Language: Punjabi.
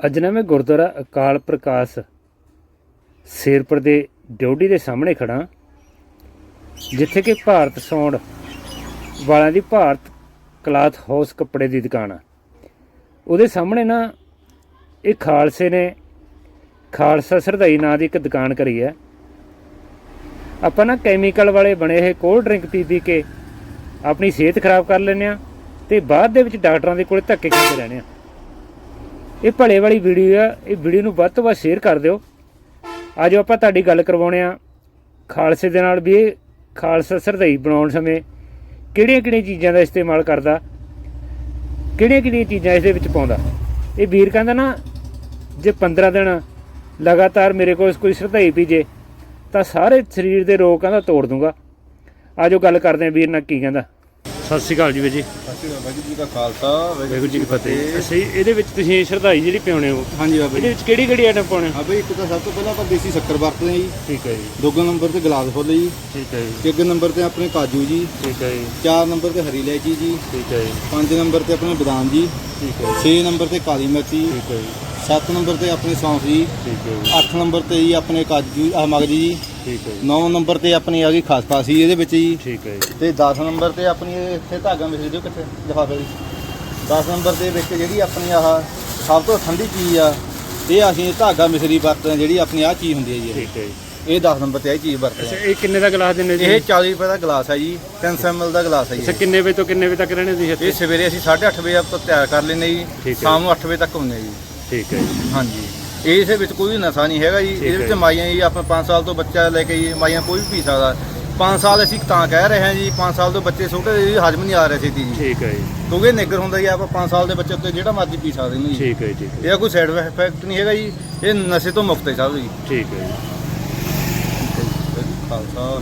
ਅੱਜ ਨਾ ਮੈਂ ਗੁਰਦੁਆਰਾ ਅਕਾਲ ਪ੍ਰਕਾਸ਼ ਸ਼ੇਰਪੁਰ ਦੇ ਡਿਊਟੀ ਦੇ ਸਾਹਮਣੇ ਖੜਾ ਜਿੱਥੇ ਕਿ ਭਾਰਤ ਸੌਂਡ ਵਾਲਿਆਂ ਦੀ ਭਾਰਤ ਕਲਾਥ ਹਾਊਸ ਕੱਪੜੇ ਦੀ ਦੁਕਾਨ ਆ। ਉਹਦੇ ਸਾਹਮਣੇ ਨਾ ਇਹ ਖਾਲਸੇ ਨੇ ਖਾਲਸਾ ਸਰਦਾਈ ਨਾਂ ਦੀ ਇੱਕ ਦੁਕਾਨ ਕਰੀ ਹੈ ਆਪਾਂ ਨਾ ਕੈਮੀਕਲ ਵਾਲੇ ਬਣੇ ਹੋਏ ਕੋਲਡ ਡਰਿੰਕ ਪੀ ਪੀ ਕੇ ਆਪਣੀ ਸਿਹਤ ਖਰਾਬ ਕਰ ਲੈਂਦੇ ਆ ਤੇ ਬਾਅਦ ਦੇ ਵਿੱਚ ਡਾਕਟਰਾਂ ਦੇ ਕੋਲੇ ਧੱਕੇ ਖਾਂਦੇ ਰਹਿੰਦੇ ਆ। ਇਹ ਭਲੇ ਵਾਲੀ ਵੀਡੀਓ ਆ, ਇਹ ਵੀਡੀਓ ਨੂੰ ਵੱਧ ਤੋਂ ਵੱਧ ਸ਼ੇਅਰ ਕਰ ਦਿਓ। ਅੱਜ ਆਪਾਂ ਤੁਹਾਡੀ ਗੱਲ ਕਰਵਾਉਣੇ ਆ ਖਾਲਸੇ ਦੇ ਨਾਲ ਵੀ ਇਹ ਖਾਲਸਾ ਸਰਦਈ ਬਣਾਉਣ ਸਮੇਂ ਕਿਹੜੀਆਂ ਕਿਹੜੀਆਂ ਚੀਜ਼ਾਂ ਦਾ ਇਸਤੇਮਾਲ ਕਰਦਾ, ਕਿਹੜੀਆਂ ਕਿਹੜੀਆਂ ਚੀਜ਼ਾਂ ਇਸ ਦੇ ਵਿੱਚ ਪਾਉਂਦਾ। ਇਹ ਵੀਰ ਕਹਿੰਦਾ ਨਾ, ਜੇ 15 ਦਿਨ ਲਗਾਤਾਰ ਮੇਰੇ ਕੋਲ ਕੋਈ ਸਰਦਈ ਪੀਜੇ ਤਾਂ ਸਾਰੇ ਸਰੀਰ ਦੇ ਰੋਗ ਕਹਿੰਦਾ ਤੋੜ ਦੂੰਗਾ। ਆਜੋ ਗੱਲ ਕਰਦੇ ਆ ਵੀਰ ਨਾਲ ਕੀ ਕਹਿੰਦਾ। ਸਤਿ ਸ਼੍ਰੀ ਅਕਾਲ ਜੀ ਵੀਰ ਜੀ। ਸਤਿ ਵਾਹਿਗੁਰੂ ਜੀ ਦਾ ਖਾਲਸਾ ਵਾਹਿਗੁਰੂ ਜੀ ਕੀ ਫਤਿਹ ਅਸੀਂ ਇਹਦੇ ਵਿੱਚ ਤੁਸੀਂ ਸ਼ਰਧਾਈ ਜਿਹੜੀ ਪਿਉਣੇ ਹੋ ਹਾਂਜੀ ਬਾਬਾ ਇਹਦੇ ਜੀ ਵਿੱਚ ਕਿਹੜੀ ਕਿਹੜੀ ਆਈਟਮ ਪਾਉਣੇ? ਹਾਂ ਬਈ ਇੱਕ ਤਾਂ ਸਭ ਤੋਂ ਪਹਿਲਾਂ ਆਪਾਂ ਦੇਸੀ ਸ਼ੱਕਰ ਵਰਤਦੇ ਹਾਂ ਜੀ। ਠੀਕ ਹੈ ਜੀ। ਦੂਜੇ ਨੰਬਰ ਤੇ ਗਲਾਸ ਫੁੱਲ ਜੀ। ਠੀਕ ਹੈ ਜੀ। ਤੀਜੇ ਨੰਬਰ ਤੇ ਆਪਣੇ ਕਾਜੂ ਜੀ। ਠੀਕ ਹੈ ਜੀ। ਚਾਰ ਨੰਬਰ ਤੇ ਹਰੀ ਇਲਾਇਚੀ ਜੀ। ਠੀਕ ਹੈ ਜੀ। ਪੰਜ ਨੰਬਰ ਤੇ ਆਪਣੇ ਬਦਾਮ ਜੀ। ਠੀਕ ਹੈ 6 ਨੰਬਰ ਤੇ ਕਾਲੀ ਮਿਰਚ ਜੀ। ਠੀਕ ਹੈ ਜੀ। 7 ਨੰਬਰ ਤੇ ਆਪਣੇ ਸੌਂਫ ਜੀ। ਠੀਕ ਹੈ ਜੀ। 8 ਨੰਬਰ ਤੇ ਜੀ ਆਪਣੇ ਕਾਜੂ ਆ ਮਗਜ ਜੀ। ਠੀਕ ਹੈ ਜੀ। 9 ਨੰਬਰ ਤੇ ਆਪਣੀ ਆ ਗਈ ਖਸਖਾਸ ਜੀ ਇਹਦੇ ਵਿੱਚ ਜੀ। ਠੀਕ ਹੈ ਜੀ। ਤੇ 10 ਨੰਬਰ ਤੇ ਆਪਣੀ ਇਹ ਇੱਥੇ ਧਾਗਾ ਮਿਲ ਦਿਓ ਕਿੱਥੇ ਲਿਫਾਫੇ ਵਿੱਚ 10 ਨੰਬਰ ਦੇ ਵਿੱਚ ਜਿਹੜੀ ਆਪਣੀ ਆਹ ਸਭ ਤੋਂ ਠੰਡੀ ਚੀਜ਼ ਆ ਇਹ ਅਸੀਂ ਧਾਗਾ ਮਿਸਰੀ ਵਰਤਦੇ ਹਾਂ ਜਿਹੜੀ ਆਪਣੀ ਆਹ ਚੀਜ਼ ਹੁੰਦੀ ਹੈ ਜੀ। ਠੀਕ ਹੈ ਜੀ। ਇਹ 10 ਨੰਬਰ ਤੇ ਇਹ ਚੀਜ਼ ਵਰਤਦੇ ਅੱਛਾ ਹਾਂ। ਇਹ ਕਿੰਨੇ ਦਾ ਗਲਾਸ ਦਿੰਦੇ ਜੀ? ਇਹ 40 ਰੁਪਏ ਦਾ ਗਲਾਸ ਹੈ ਜੀ 300 ml ਦਾ ਗਲਾਸ ਹੈ ਅੱਛਾ ਜੀ ਕਿੰਨੇ ਵਜੇ ਤੋਂ ਕਿੰਨੇ ਵਜੇ ਤੱਕ ਰਹਿਣੇ ਤੁਸੀਂ ਇਹ ਇੱਥੇ ਸਵੇਰੇ ਅਸੀਂ 8:30 ਵਜੇ ਤੋਂ ਤਿਆਰ ਕਰ ਲੈਂਦੇ ਜੀ ਠੀਕ ਹੈ। ਸ਼ਾਮ ਨੂੰ 8 ਵਜੇ ਤੱਕ ਹੁੰਦੇ ਜੀ। ਠੀਕ ਹੈ ਜੀ। ਹਾਂਜੀ। ਇਸੇ ਵਿੱਚ ਕੋਈ ਨਸ਼ਾ ਨਹੀਂ ਹੈਗਾ ਜੀ। ਇਹਦੇ ਵਿੱਚ। ਮਾਈਆਂ ਜੀ ਆਪਾਂ 5 ਸਾਲ ਤੋਂ ਬੱਚਾ ਲੈ ਕੇ ਜੀ ਮਾਈਆਂ ਕੋਈ ਵੀ ਪੀ ਸਕਦਾ। 5 ਸਾਲ ਅਸੀਂ ਤਾਂ ਕਹਿ ਰਹੇ ਹਾਂ ਜੀ 5 ਸਾਲ ਤੋਂ ਬੱਚੇ ਛੋਟੇ ਜੀ ਹਜਮ ਨਹੀਂ ਆ ਰਿਹਾ ਛੇਤੀ ਜੀ। ਠੀਕ ਹੈ ਜੀ। ਕਿਉਂਕਿ ਨਿੱਗਰ ਹੁੰਦਾ ਜੀ ਆਪਾਂ 5 ਸਾਲ ਦੇ ਬੱਚੇ ਉੱਤੇ ਜਿਹੜਾ ਮਰਜ਼ੀ ਪੀ ਸਕਦੇ ਨੇ ਜੀ। ਠੀਕ ਹੈ ਜੀ ਇਹਦਾ ਕੋਈ ਸਾਈਡ ਇਫੈਕਟ ਨਹੀਂ ਹੈਗਾ ਜੀ। ਇਹ ਨਸ਼ੇ ਤੋਂ ਮੁਕਤ ਹੈ ਸਭ ਜੀ। ਠੀਕ ਹੈ ਜੀ। ਖਾਲਸਾ